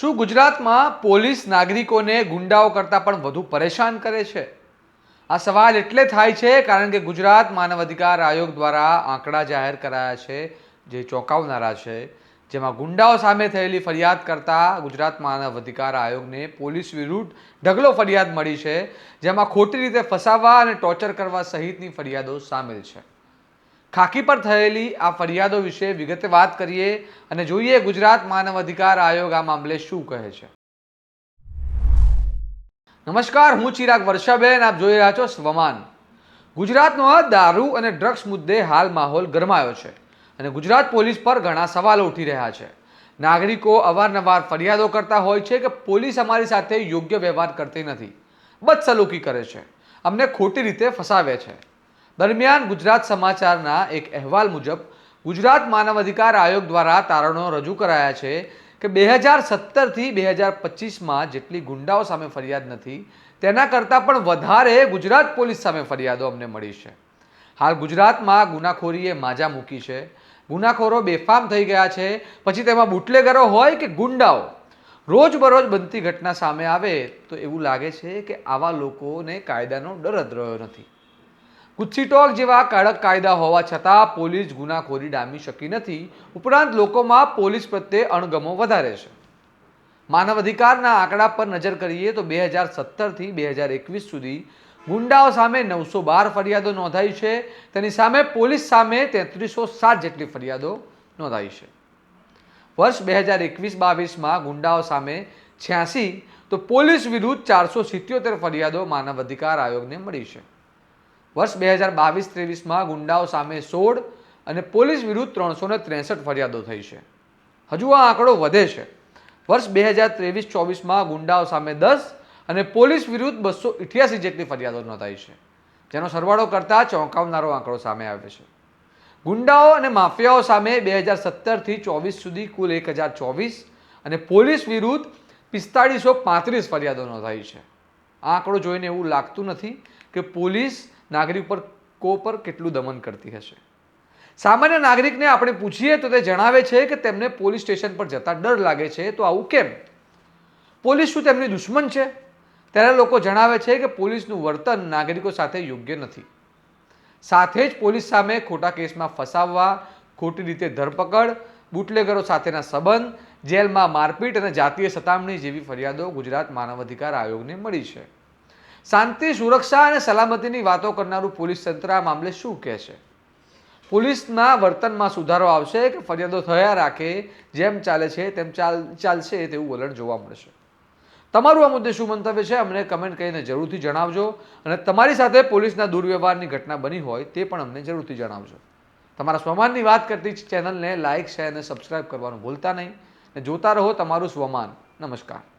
શું ગુજરાતમાં પોલીસ નાગરિકોને ગુંડાઓ કરતાં પણ વધુ પરેશાન કરે છે? આ સવાલ એટલે થાય છે કારણ કે ગુજરાત માનવ અધિકાર આયોગ દ્વારા આંકડા જાહેર કરાયા છે, જે ચોંકાવનારા છે. જેમાં ગુંડાઓ સામે થયેલી ફરિયાદ કરતા ગુજરાત માનવ અધિકાર આયોગને પોલીસ વિરુદ્ધ ઢગલો ફરિયાદ મળી છે, જેમાં ખોટી રીતે ફસાવવા અને ટોર્ચર કરવા સહિતની ફરિયાદો સામેલ છે. ખાકી પર થયેલી આ ફરિયાદો વિશે વિગતે વાત કરીએ અને જોઈએ ગુજરાત માનવ અધિકાર આયોગ આ મામલે શું કહે છે. નમસ્કાર, હું ચિરાગ વર્ષાબેન, આપ જોઈ રહ્યા છો સ્વમાન. ગુજરાતનો દારૂ અને ડ્રગ્સ મુદ્દે હાલ માહોલ ગરમાયો છે અને ગુજરાત પોલીસ પર ઘણા સવાલો ઉઠી રહ્યા છે. નાગરિકો અવારનવાર ફરિયાદો કરતા હોય છે કે પોલીસ અમારી સાથે યોગ્ય વ્યવહાર કરતી નથી. બદસલુકી કરે છે. અમને ખોટી રીતે ફસાવે છે. દરમિયાન ગુજરાત સમાચારના એક અહેવાલ મુજબ, ગુજરાત માનવ અધિકાર આયોગ દ્વારા તારણો રજૂ કરાયા છે કે બે હજાર સત્તરથી બે હજાર પચીસમાં જેટલી ગુંડાઓ સામે ફરિયાદ નથી, તેના કરતાં પણ વધારે ગુજરાત પોલીસ સામે ફરિયાદો અમને મળી છે. હાલ ગુજરાતમાં ગુનાખોરીએ માજા મૂકી છે. ગુનાખોરો બેફામ થઈ ગયા છે. પછી તેમાં બુટલેગરો હોય કે ગુંડાઓ, રોજબરોજ બનતી ઘટના સામે આવે તો એવું લાગે છે કે આવા લોકોને કાયદાનો ડર જ રહ્યો નથી. ગુચ્છીટોક જેવા કડક કાયદા હોવા છતાં પોલીસ ગુનાખોરી ડામી શકી નથી. ઉપરાંત લોકોમાં પોલીસ પ્રત્યે અણગમો વધારે છે. માનવ અધિકારના આંકડા પર નજર કરીએ તો બે હજાર સત્તરથી બે હજાર એકવીસ સુધી ગુંડાઓ સામે નવસો બાર ફરિયાદો નોંધાઈ છે. તેની સામે પોલીસ સામે તેત્રીસો સાત જેટલી ફરિયાદો નોંધાઈ છે. વર્ષ બે હજાર એકવીસ બાવીસમાં ગુંડાઓ સામે છ્યાસી તો પોલીસ વિરુદ્ધ ચારસો સિત્યોતેર ફરિયાદો માનવ અધિકાર આયોગને મળી છે. વર્ષ બે હજાર બાવીસ ત્રેવીસમાં ગુંડાઓ સામે સોળ અને પોલીસ વિરુદ્ધ ત્રણસો ને ત્રેસઠ ફરિયાદો થઈ છે. હજુ આ આંકડો વધે છે. વર્ષ બે હજાર ત્રેવીસ ચોવીસમાં ગુંડાઓ સામે દસ અને પોલીસ વિરુદ્ધ બસો ઇઠ્યાસી જેટલી ફરિયાદો નોંધાઈ છે. જેનો સરવાળો કરતાં ચોંકાવનારો આંકડો સામે આવે છે. ગુંડાઓ અને માફિયાઓ સામે બે હજાર સત્તરથી ચોવીસ સુધી કુલ એક હજાર ચોવીસ અને પોલીસ વિરુદ્ધ પિસ્તાળીસો પાંત્રીસ ફરિયાદો નોંધાઈ છે. આ આંકડો જોઈને એવું લાગતું નથી કે પોલીસ નાગરિક પર કો પર કેટલું દમન કરતી હશે? સામાન્ય નાગરિકને આપણે પૂછીએ તો તે જણાવે છે કે તેમને પોલીસ સ્ટેશન પર જતા ડર લાગે છે. તો આવું કેમ? પોલીસ શું તેમની દુશ્મન છે? ત્યારે લોકો જણાવે છે કે પોલીસનું વર્તન નાગરિકો સાથે યોગ્ય નથી. સાથે જ પોલીસ સામે ખોટા કેસમાં ફસાવવા, ખોટી રીતે ધરપકડ, બુટલેગરો સાથેના સંબંધ, જેલમાં મારપીટ અને જાતીય સતામણી જેવી ફરિયાદો ગુજરાત માનવ અધિકાર આયોગને મળી છે. શાંતિ, સુરક્ષા અને સલામતીની વાતો કરનારું પોલીસ તંત્ર આ મામલે શું કહે છે? પોલીસના વર્તનમાં સુધારો આવશે કે ફરિયાદો થયા રાખે, જેમ ચાલે છે તેમ ચાલ, ચાલશે તેવું વલણ જોવા મળશે. તમારું આ મુદ્દે શું મંતવ્ય છે અમને કમેન્ટ કરીને જરૂરથી જણાવજો અને તમારી સાથે પોલીસના દુર્વ્યવહારની ઘટના બની હોય તે પણ અમને જરૂરથી જણાવજો. તમારા સ્વમાનની વાત કરતી ચેનલને લાઇક, શેર અને સબસ્ક્રાઇબ કરવાનું ભૂલતા નહીં. અને જોતા રહો તમારું સ્વમાન. નમસ્કાર.